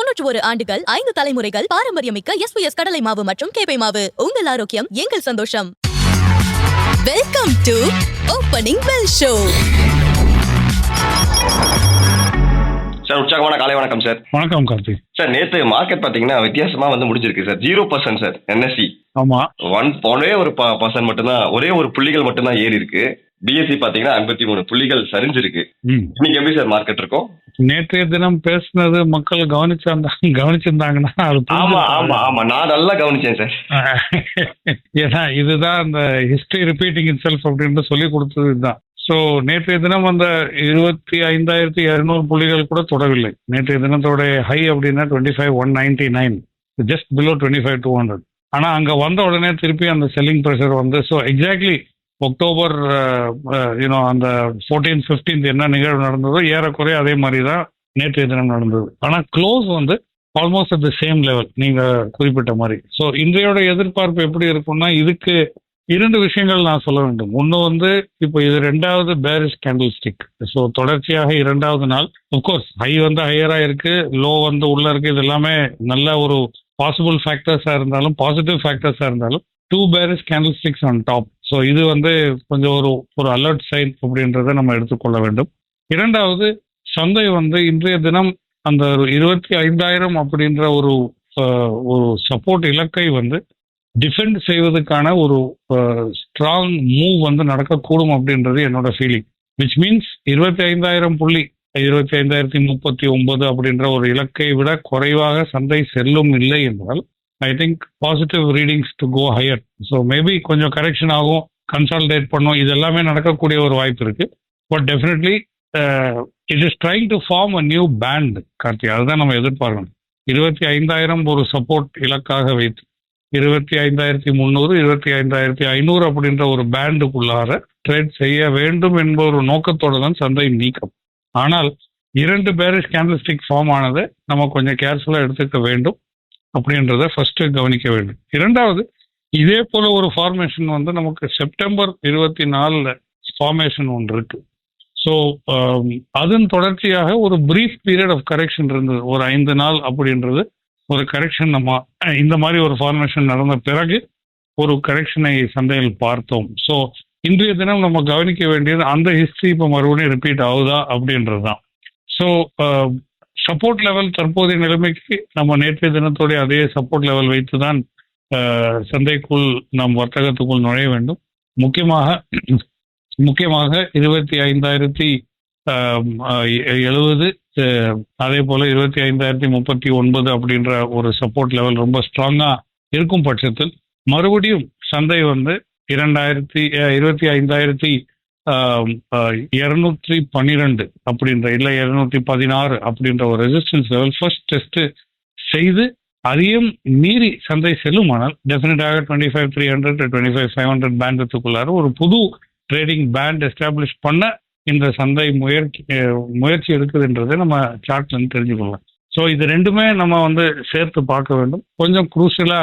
தொன்னூற்று ஒரு ஆண்டுகள் ஐந்து தலைமுறைகள் பாரம்பரியமிக்க எஸ்பிஎஸ் கடலை மாவு மற்றும் கேப்பை மாவு. உங்கள் ஆரோக்கியம் எங்கள் சந்தோஷம். Welcome to opening bell show sir உற்சாகமான காலை வணக்கம் சார். வணக்கம் கார்த்திக். சார் நேத்து மார்க்கெட் பாத்தீங்கன்னா வித்தியாசமா வந்து முடிஞ்சிருக்கு sir. Zero percent sir NSC ஆமா. ஒன் ஒரே ஒரு பர்சன்ட் மட்டும்தான் ஒரே ஒரு புள்ளிகள் மட்டும்தான் ஏறி இருக்கு. பிஎஸ்சி பாத்தீங்கன்னா ஐம்பத்தி மூணு புள்ளிகள் சரிஞ்சிருக்கு. இன்னைக்கு எப்படி சார் மார்க்கெட் இருக்கும்? நேற்றைய தினம் பேசுனது மக்கள் கவனிச்சிருந்தா கவனிச்சிருந்தாங்கன்னா ஆமா. ஆமா ஆமா. நான் நல்லா கவனிச்சேன் சார். ஏன்னா இதுதான் அந்த ஹிஸ்டரி ரிப்பீட்டிங் இன் செல்ஃப் அப்படின்னு சொல்லி கொடுத்தது இதுதான். ஸோ நேற்றைய தினம் அந்த இருபத்தி ஐந்தாயிரத்தி இருநூறு புள்ளிகள் கூட தொடவில்லை. நேற்றைய தினத்தோட ஹை அப்படின்னா twenty five one ninety nine just below twenty five two hundred ஆனால் அங்கே வந்த உடனே திருப்பி அந்த செல்லிங் ப்ரெஷர் வந்து so exactly October you know uh, uh, அந்த ஃபோர்டீன் ஃபிஃப்டீன்த் என்ன நிகழ்வு நடந்ததோ ஏறக்குறைய அதே மாதிரி தான் நேற்றைய தினம் நடந்தது. ஆனால் க்ளோஸ் வந்து almost at the same level நீங்க குறிப்பிட்ட மாதிரி. ஸோ இன்றையோட எதிர்பார்ப்பு எப்படி இருக்கும்னா இதுக்கு இரண்டு விஷயங்கள் நான் சொல்ல வேண்டும். ஒன்று வந்து இப்போ இது ரெண்டாவது பேரிஸ் கேண்டில் ஸ்டிக் ஸோ தொடர்ச்சியாக இரண்டாவது நாள் அப்கோர்ஸ் ஹை வந்து ஹையராக இருக்கு லோ வந்து உள்ள இருக்கு இது எல்லாமே நல்ல ஒரு பாசிபிள் ஃபேக்டர்ஸாக இருந்தாலும் பாசிட்டிவ் ஃபேக்டர்ஸாக இருந்தாலும் two bearish candlesticks on top so இது வந்து கொஞ்சம் ஒரு ஒரு அலர்ட் சைன் அப்படின்றத நம்ம எடுத்துக்கொள்ள வேண்டும். இரண்டாவது சந்தை வந்து இன்றைய தினம் அந்த ஒரு இருபத்தி ஐந்தாயிரம் அப்படின்ற ஒரு ஒரு சப்போர்ட் இலக்கை வந்து டிஃபெண்ட் செய்வதற்கான ஒரு ஸ்ட்ராங் மூவ் வந்து நடக்கக்கூடும் அப்படின்றது என்னோட ஃபீலிங் விச் மீன்ஸ் இருபத்தி ஐந்தாயிரம் புள்ளி இருபத்தி ஐந்தாயிரத்தி முப்பத்தி ஒன்பது அப்படின்ற ஒரு இலக்கை விட குறைவாக சந்தை செல்லும் இல்லை என்றால் I think positive readings to go higher so maybe கொஞ்சம் கரெக்ஷன் ஆகும் கன்சால்டேட் பண்ணும் இது எல்லாமே நடக்கக்கூடிய ஒரு வாய்ப்பு இருக்கு. But definitely it is trying to form a new band Karthi. அதுதான் நம்ம எதிர்பார்க்கணும். இருபத்தி ஐந்தாயிரம் ஒரு சப்போர்ட் இலக்காக வைத்து இருபத்தி ஐந்தாயிரத்தி முந்நூறு இருபத்தி ஐந்தாயிரத்தி ஐநூறு அப்படின்ற ஒரு பேண்டுக்குள்ளார ட்ரேட் செய்ய வேண்டும் என்ப ஒரு நோக்கத்தோடு தான் சந்தை நீக்கம். ஆனால் இரண்டு பேரிஷ் கேண்டல்ஸ்டிக் ஃபார்ம் ஆனது நம்ம கொஞ்சம் கேர்ஃபுல்லாக எடுத்துக்க வேண்டும். அப்படின்றத ஃபர்ஸ்ட் கவனிக்க வேண்டும். இரண்டாவது இதே போல ஒரு ஃபார்மேஷன் வந்து நமக்கு செப்டம்பர் இருபத்தி நாலுல ஃபார்மேஷன் ஒன்று இருக்கு. ஸோ um, அதன் தொடர்ச்சியாக ஒரு பிரீஃப் பீரியட் ஆஃப் கரெக்ஷன் இருந்தது. ஒரு ஐந்து நாள் அப்படின்றது ஒரு கரெக்ஷன் நம்ம இந்த மாதிரி ஒரு ஃபார்மேஷன் நடந்த பிறகு ஒரு கரெக்ஷனை சந்தையில் பார்த்தோம். ஸோ இன்றைய தினம் நம்ம கவனிக்க வேண்டியது அந்த ஹிஸ்ட்ரி இப்போ மறுபடியும் ரிப்பீட் ஆகுதா அப்படின்றது தான் ஸோ um, சப்போர்ட் லெவல் தற்போதைய நிலைமைக்கு நம்ம நேற்றைய தினத்தோடைய அதே சப்போர்ட் லெவல் வைத்து தான் சந்தைக்குள் நாம் வர்த்தகத்துக்குள் நுழைய வேண்டும். முக்கியமாக முக்கியமாக இருபத்தி ஐந்தாயிரத்தி எழுபது அதே போல இருபத்தி ஐந்தாயிரத்தி முப்பத்தி ஒன்பது அப்படின்ற ஒரு சப்போர்ட் லெவல் ரொம்ப ஸ்ட்ராங்கா இருக்கும் பட்சத்தில் மறுபடியும் சந்தை வந்து இரண்டாயிரத்தி இருபத்தி ஐந்தாயிரத்தி இருநூற்றி பன்னிரெண்டு அப்படின்ற இல்லை இருநூற்றி பதினாறு அப்படின்ற ஒரு ரெசிஸ்டன்ஸ் லெவல் ஃபர்ஸ்ட் டெஸ்ட் செய்து அதையும் மீறி சந்தை செல்லுமானால் டெஃபினட்டாக twenty five three hundred twenty five five hundred பேண்டத்துக்குள்ளார ஒரு புது ட்ரேடிங் பேண்ட் எஸ்டாப்ளிஷ் பண்ண இந்த சந்தை முயற்சி முயற்சி எடுக்குதுன்றதை நம்ம சார்ட்ல இருந்து தெரிஞ்சுக்கொள்ளலாம். ஸோ இது ரெண்டுமே நம்ம வந்து சேர்த்து பார்க்க வேண்டும். கொஞ்சம் குரூஷியலா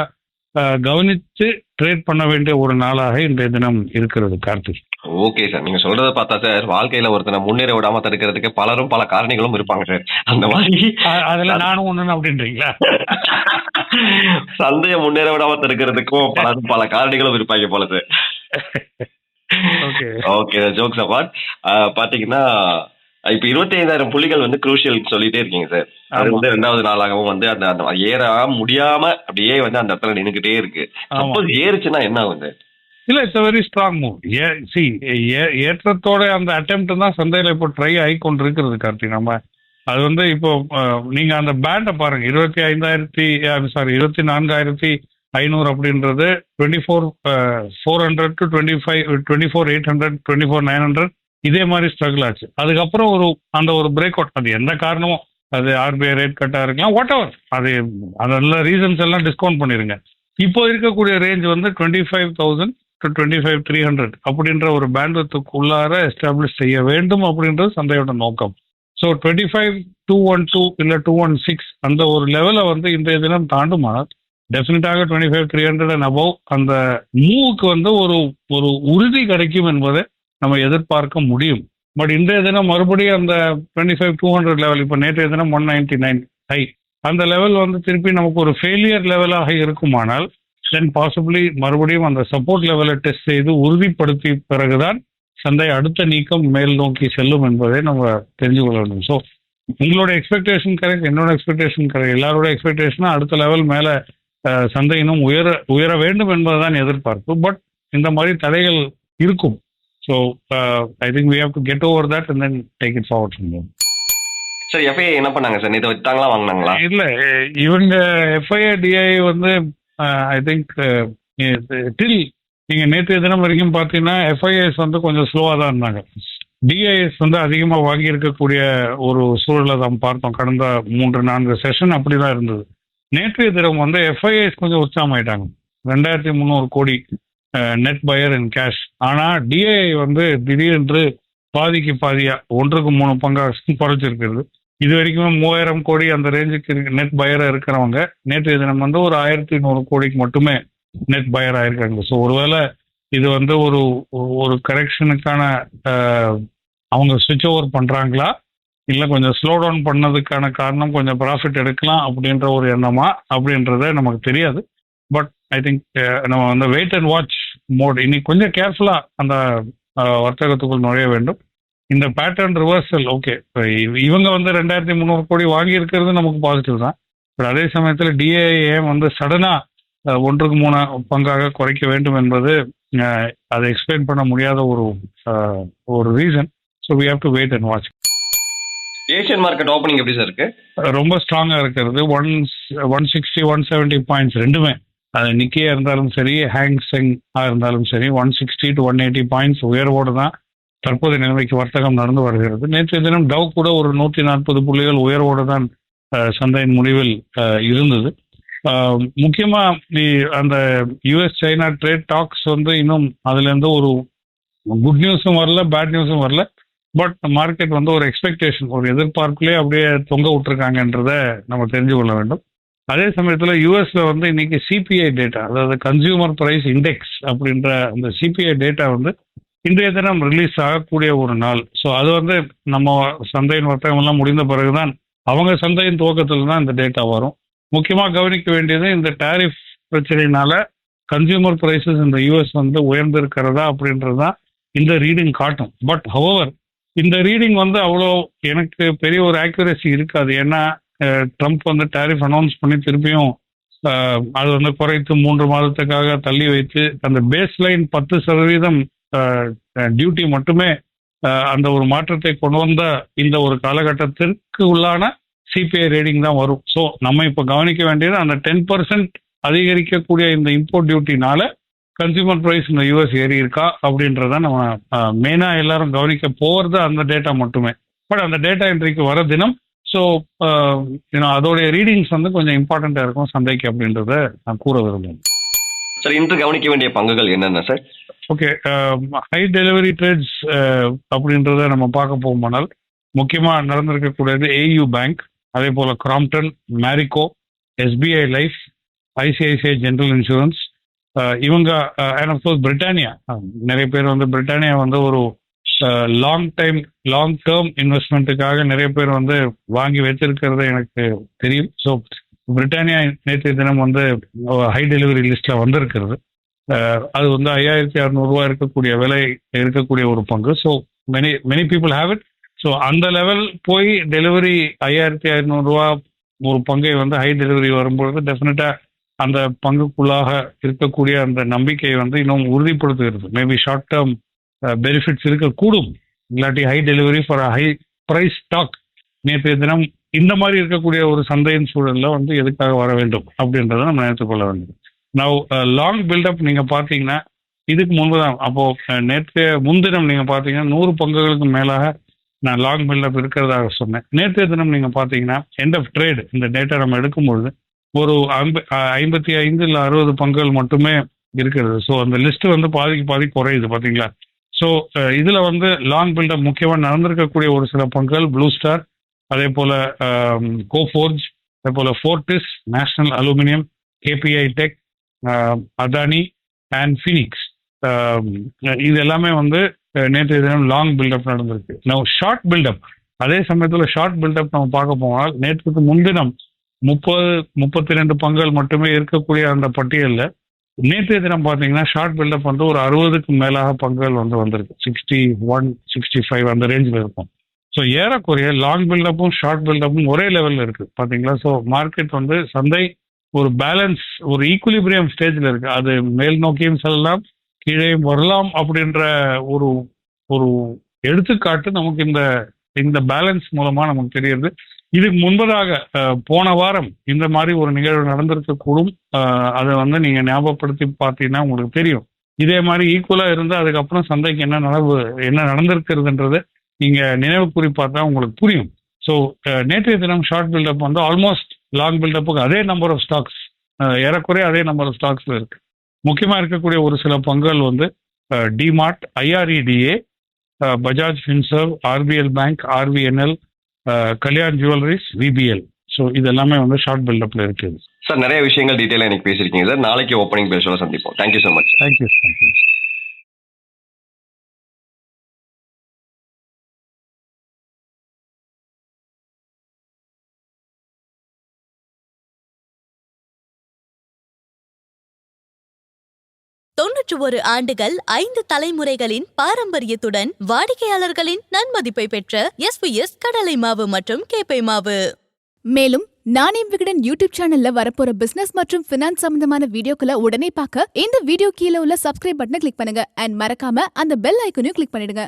கவனித்து ட்ரேட் பண்ண வேண்டிய ஒரு நாளாக இன்றைய தினம் இருக்கிறது கார்த்திக். ஓகே சார் நீங்க சொல்றத பார்த்தா சார் வாழ்க்கையில ஒருத்தனை முன்னேற விடாம தடுக்கிறதுக்கு பலரும் பல காரணிகளும் இருப்பாங்க சார் அந்த மாதிரி அதுல நானும் ஒண்ணு அப்படின்றீங்களா? சந்தையை முன்னேற விடாம தடுக்கிறதுக்கும் பலரும் பல காரணிகளும் இருப்பாங்க போல சார் ஓகே ஜோக்ஸ் அபார்ட் பாத்தீங்கன்னா இப்ப இருபத்தி ஐந்தாயிரம் புள்ளிகள் வந்து குரூஷியல் சொல்லிட்டே இருக்கீங்க சார் அது. வந்து ரெண்டாவது நாளாகவும் வந்து அந்த அந்த ஏற முடியாம அப்படியே வந்து அந்த இடத்துல நின்னுக்கிட்டே இருக்கு. சப்போஸ் ஏறுச்சுன்னா என்ன ஆகும் சார் இல்ல it's very strong move A C ஏற்றத்தோட அந்த அட்டெம்ப்ட் தான் சந்தையில இப்போ ட்ரை ஆகி கொண்டு இருக்கிறது கார்த்தி. நம்ம அது வந்து இப்போ நீங்க அந்த பேண்டை பாருங்க. இருபத்தி ஐந்தாயிரத்தி சாரி இருபத்தி நான்காயிரத்தி ஐநூறு அப்படின்றது twenty four four hundred to twenty five twenty four eight hundred twenty four nine hundred இதே மாதிரி ஸ்ட்ரகிள் ஆச்சு. அதுக்கப்புறம் ஒரு அந்த ஒரு பிரேக் அவுட் அது எந்த காரணமும் அது ஆர்பிஐ ரேட் கட்டா இருக்கலாம் வாட் எவர் அது அதெல்லாம் ரீசன்ஸ் எல்லாம் டிஸ்கவுண்ட் பண்ணிருங்க. இப்போ இருக்கக்கூடிய ரேஞ்ச் வந்து twenty five thousand to twenty five three hundred அப்படின்ற ஒரு பேண்ட்வித்துக்கு உள்ளார எஸ்டாப்ளிஷ் செய்ய வேண்டும் அப்படின்றது சந்தையோட நோக்கம். So twenty five two one two இல்லை டூ ஒன் சிக்ஸ் அந்த ஒரு லெவலை வந்து இன்றைய தினம் தாண்டுமானால் டெஃபினட்டாக twenty five three hundred and above அந்த மூவுக்கு வந்து ஒரு ஒரு உறுதி கிடைக்கும் என்பதை நம்ம எதிர்பார்க்க முடியும். பட் இன்றைய தினம் மறுபடியும் அந்த twenty five two hundred level இப்போ நேற்றைய தினம் ஒன் நைன்டி நைன் ஹை அந்த லெவல் வந்து திருப்பி நமக்கு ஒரு ஃபெயிலியர் லெவலாக இருக்குமானால் தென் பாசிபிளி மறுபடியும் அந்த சப்போர்ட் லெவலை டெஸ்ட் செய்து உறுதிப்படுத்தி பிறகுதான் சந்தை அடுத்த நீக்கம் மேல் நோக்கி செல்லும் என்பதை நம்ம தெரிஞ்சு கொள்ள வேண்டும். ஸோ உங்களோட எக்ஸ்பெக்டேஷன் கரெக்ட் என்னோட எக்ஸ்பெக்டேஷன் கரெக்ட் எல்லாரோட எக்ஸ்பெக்டேஷனும் அடுத்த லெவல் மேலே சந்தை இன்னும் உயர உயர வேண்டும் என்பதுதான் எதிர்பார்ப்பு. பட் இந்த மாதிரி தடைகள் இருக்கும். So I think we have to get over that and then take it forward from sir FI என்ன பண்ணாங்க சார் இதை வித்தாங்களா வாங்கினாங்களா? இல்ல இவங்க எஃப்ஐஆ டிஐ வந்து ஐ திங்க் டில் நீங்க நேற்றைய தினம் வரைக்கும் பார்த்தீங்கன்னா எஃப்ஐஎஸ் வந்து கொஞ்சம் ஸ்லோவாக தான் இருந்தாங்க. டிஐஎஸ் வந்து அதிகமாக வாங்கி இருக்கக்கூடிய ஒரு சூழலை தான் பார்த்தோம். கடந்த மூன்று நான்கு செஷன் அப்படி தான் இருந்தது. நேற்றைய தினம் வந்து எஃப்ஐஎஸ் கொஞ்சம் உற்சாகமாயிட்டாங்க. ரெண்டாயிரத்தி முந்நூறு கோடி நெட் பயர் இன் கேஷ் ஆனால் டிஐஐ வந்து திடீரென்று பாதிக்கு பாதியாக ஒன்றுக்கு மூணு பங்காக குறைச்சிருக்கிறது இது வரைக்குமே மூவாயிரம் கோடி அந்த ரேஞ்சுக்கு நெட் பயரா இருக்கிறவங்க. நேற்றைய தினம் வந்து ஒரு ஆயிரத்தி நூறு கோடிக்கு மட்டுமே நெட் பயர் ஆயிருக்காங்க. ஸோ ஒருவேளை இது வந்து ஒரு ஒரு கரெக்ஷனுக்கான அவங்க சுவிட்ச் ஓவர் பண்றாங்களா? இல்லை கொஞ்சம் ஸ்லோ டவுன் பண்ணதுக்கான காரணம் கொஞ்சம் ப்ராஃபிட் எடுக்கலாம் அப்படின்ற ஒரு எண்ணமா? அப்படின்றத நமக்கு தெரியாது. பட் ஐ திங்க் நம்ம வந்து வெயிட் அண்ட் வாட்ச் மோட் இன்னைக்கு கொஞ்சம் கேர்ஃபுல்லாக அந்த வர்த்தகத்துக்குள் நுழைய வேண்டும். இந்த பேட்டர்ன் ரிவர்சல் ஓகே இவங்க வந்து ரெண்டாயிரத்தி முந்நூறு கோடி வாங்கி இருக்கிறது நமக்கு பாசிட்டிவ் தான். பட் அதே சமயத்தில் டிஏஏ வந்து சடனாக ஒன்றுக்கு மூணு பங்காக குறைக்க வேண்டும் என்பது அதை எக்ஸ்பிளைன் பண்ண முடியாத ஒரு ஒரு reason so we have to wait and watch Asian market opening எப்படி சார் இருக்கு? ரொம்ப ஸ்ட்ராங்காக இருக்கிறது. One one sixty one seventy points ரெண்டுமே. அது நிக்கியா இருந்தாலும் சரி ஹேங் செங் இருந்தாலும் சரி one sixty two one eighty points உயர்வோடு தான் தற்போதைய நிலைமைக்கு வர்த்தகம் நடந்து வருகிறது. நேற்றைய தினம் டவ் கூட ஒரு நூற்றி நாற்பது புள்ளிகள் உயர்வோடு தான் சந்தையின் முடிவில் இருந்தது. முக்கியமாக அந்த யுஎஸ் சைனா ட்ரேட் டாக்ஸ் வந்து இன்னும் அதுலேருந்து ஒரு குட் நியூஸும் வரல பேட் நியூஸும் வரல. பட் மார்க்கெட் வந்து ஒரு எக்ஸ்பெக்டேஷன் ஒரு எதிர்பார்ப்புலேயே அப்படியே தொங்க விட்டுருக்காங்கன்றத நம்ம தெரிஞ்சு கொள்ள வேண்டும். அதே சமயத்தில் யூஎஸ்ல வந்து இன்னைக்கு சிபிஐ டேட்டா அதாவது கன்சியூமர் பிரைஸ் இண்டெக்ஸ் அப்படின்ற அந்த சிபிஐ டேட்டா வந்து இன்றைய தினம் ரிலீஸ் ஆகக்கூடிய ஒரு நாள். ஸோ அது வந்து நம்ம சந்தையின் வர்த்தகம் எல்லாம் முடிந்த பிறகுதான் அவங்க சந்தையின் துவக்கத்தில் தான் இந்த டேட்டா வரும். முக்கியமாக கவனிக்க வேண்டியது இந்த டேரிஃப் பிரச்சனையினால கன்சியூமர் பிரைசஸ் இந்த யூஎஸ் வந்து உயர்ந்திருக்கிறதா அப்படின்றது தான் இந்த ரீடிங் காட்டும். பட் ஹவவர் இந்த ரீடிங் வந்து அவ்வளோ எனக்கு பெரிய ஒரு ஆக்யூரசி இருக்காது. ஏன்னா ட்ரம்ப் வந்து டேரிஃப் அனௌன்ஸ் பண்ணி திருப்பியும் அது வந்து குறைத்து மூன்று மாதத்துக்காக தள்ளி வைத்து அந்த பேஸ் லைன் பத்து சதவீதம் டியூட்டி மட்டுமே அந்த ஒரு மாற்றத்தை கொண்டு வந்த இந்த ஒரு காலகட்டத்திற்கு உள்ளான சிபிஐ ரேடிங் தான் வரும். ஸோ நம்ம இப்போ கவனிக்க வேண்டியது அந்த டென் பர்சன்ட் அதிகரிக்கக்கூடிய இந்த இம்போர்ட் டியூட்டினால கன்சியூமர் ப்ரைஸ் இந்த யூஎஸ் ஏறி இருக்கா அப்படின்றத நம்ம மெயினாக எல்லாரும் கவனிக்க போகிறது அந்த டேட்டா மட்டுமே. பட் அந்த டேட்டா இன்றைக்கு வர தினம் ஸோ அதோடைய ரீடிங்ஸ் வந்து கொஞ்சம் இம்பார்ட்டண்ட்டாக இருக்கும் சந்தைக்கு அப்படின்றத நான் கூற விரும்புகிறேன். சார் இன்று கவனிக்க வேண்டிய பங்குகள் என்னென்ன sir okay high delivery trades அப்படின்றத நம்ம பார்க்க போகுமானால் முக்கியமாக நடந்திருக்கக்கூடியது ஏயு பேங்க் அதே போல் Crompton Marico SBI life ICICI general insurance இவங்க அண்ட் அஃப்கோர்ஸ் பிரிட்டானியா நிறைய பேர் வந்து பிரிட்டானியா வந்து ஒரு லாங் டைம் லாங் டேர்ம் இன்வெஸ்ட்மெண்ட்டுக்காக நிறைய பேர் வந்து வாங்கி வச்சிருக்கிறது எனக்கு தெரியும். ஸோ பிரிட்டானியா நேற்று தினம் வந்து ஹை டெலிவரி லிஸ்ட்ல வந்திருக்கிறது. அது வந்து ஐயாயிரத்தி அறுநூறுவா இருக்கக்கூடிய விலை இருக்கக்கூடிய ஒரு பங்கு. So many many people have it so அந்த லெவல் போய் டெலிவரி ஐயாயிரத்தி ஐநூறுரூவா ஒரு பங்கை வந்து ஹை டெலிவரி வரும்பொழுது டெஃபினட்டாக அந்த பங்குக்குள்ளாக இருக்கக்கூடிய அந்த நம்பிக்கையை வந்து இன்னும் உறுதிப்படுத்துகிறது. மேபி ஷார்ட் டேர்ம் பெனிஃபிட்ஸ் இருக்கக்கூடும். இல்லாட்டி high delivery for high price stock நேற்றைய தினம் இந்த மாதிரி இருக்கக்கூடிய ஒரு சந்தையின் சூழலில் வந்து எதுக்காக வர வேண்டும் அப்படின்றத நம்ம நினைத்துக் கொள்ள வேண்டும் நான் லாங் பில்டப் நீங்கள் பார்த்தீங்கன்னா இதுக்கு முன்பு தான் அப்போது முன்தினம் நீங்கள் பார்த்தீங்கன்னா நூறு பங்குகளுக்கு மேலாக நான் லாங் பில்டப் இருக்கிறதாக சொன்னேன். நேற்றைய தினம் நீங்கள் பார்த்தீங்கன்னா எண்ட் ஆஃப் ட்ரேட் இந்த டேட்டா நம்ம எடுக்கும்பொழுது ஒரு ஐம்பத்தி ஐந்து இல்லை அறுபது பங்குகள் மட்டுமே இருக்கிறது. ஸோ அந்த லிஸ்ட் வந்து பாதிக்கு பாதி குறையுது பார்த்தீங்களா? ஸோ இதில் வந்து லாங் பில்டப் முக்கியமாக நடந்திருக்கக்கூடிய ஒரு சில பங்குகள் ப்ளூ ஸ்டார் அதே போல் கோஃபோர்ஜ் அதே போல் Fortis national aluminium KPI tech Adani and Phoenix இது எல்லாமே வந்து நேற்றைய தினம் லாங் பில்டப் நடந்திருக்கு. நம்ம ஷார்ட் பில்டப் அதே சமயத்தில் ஷார்ட் பில்டப் நம்ம பார்க்க போனால் நேற்றுக்கு முன்தினம் முப்பது முப்பத்தி ரெண்டு பங்குகள் மட்டுமே இருக்கக்கூடிய அந்த பட்டியலில் நேற்றைய தினம் பார்த்தீங்கன்னா ஷார்ட் பில்டப் வந்து ஒரு அறுபதுக்கு மேலாக பங்குகள் வந்து வந்திருக்கு. சிக்ஸ்டி ஒன் சிக்ஸ்டி ஃபைவ் அந்த ரேஞ்சில் இருக்கும். ஸோ ஏறக்குறைய லாங் பில்டப்பும் ஷார்ட் பில்டப்பும் ஒரே லெவலில் இருக்குது பார்த்தீங்களா? ஸோ மார்க்கெட் வந்து சந்தை ஒரு பேலன்ஸ் ஒரு ஈக்குலிபிரியம் ஸ்டேஜில் இருக்கு. அது மேல் நோக்கியும் செல்லலாம் கீழே வரலாம் அப்படின்ற ஒரு ஒரு எடுத்துக்காட்டு நமக்கு இந்த இந்த பேலன்ஸ் மூலமா நமக்கு தெரியுது. இதுக்கு முன்பதாக போன வாரம் இந்த மாதிரி ஒரு நிகழ்வு நடந்திருக்க கூடும் அதை வந்து நீங்க ஞாபகப்படுத்தி பார்த்தீங்கன்னா உங்களுக்கு தெரியும். இதே மாதிரி ஈக்குவலா இருந்து அதுக்கப்புறம் சந்தைக்கு என்ன நடவு என்ன நடந்திருக்கிறதுன்றது நீங்க நினைவு குறிப்பாக தான் உங்களுக்கு புரியும். ஸோ நேற்றைய தினம் ஷார்ட் பில்டப் வந்து ஆல்மோஸ்ட் லாங் பில்டப்புக்கு அதே நம்பர் ஆஃப் ஸ்டாக்ஸ் ஏறக்குறைய அதே நம்பர் ஆஃப் ஸ்டாக்ஸ்ல இருக்கு. முக்கியமா இருக்கக்கூடிய ஒரு சில பங்குகள் வந்து DMart IREDA Bajaj Finserv RBL bank RBNL Kalyan jewellers VBL so இது எல்லாமே வந்து ஷார்ட் பில்டப்ல இருக்குது. சார் நிறைய விஷயங்கள் டீட்டெயிலாக எனக்கு பேசியிருக்கீங்க சார் நாளைக்கு ஓப்பனிங் பேசுவோம் சந்திப்போம். Thank you so much thank you thank you தொன்னூற்று ஒரு ஆண்டுகள் ஐந்து தலைமுறைகளின் பாரம்பரியத்துடன் வாடிக்கையாளர்களின் நன்மதிப்பை பெற்ற எஸ்பிஎஸ் கடலை மாவு மற்றும் கேப்பை மாவு. மேலும் நானே விகடன் யூடியூப் சேனல்ல வரப்போற பிசினஸ் மற்றும் பினான்ஸ் சம்பந்தமான வீடியோக்களை உடனே பார்க்க இந்த வீடியோ கீழே உள்ள சப்ஸ்கிரைப் பட்டனை கிளிக் பண்ணுங்க. அண்ட் மறக்காம அந்த பெல் ஐக்கனையும் கிளிக் பண்ணிடுங்க.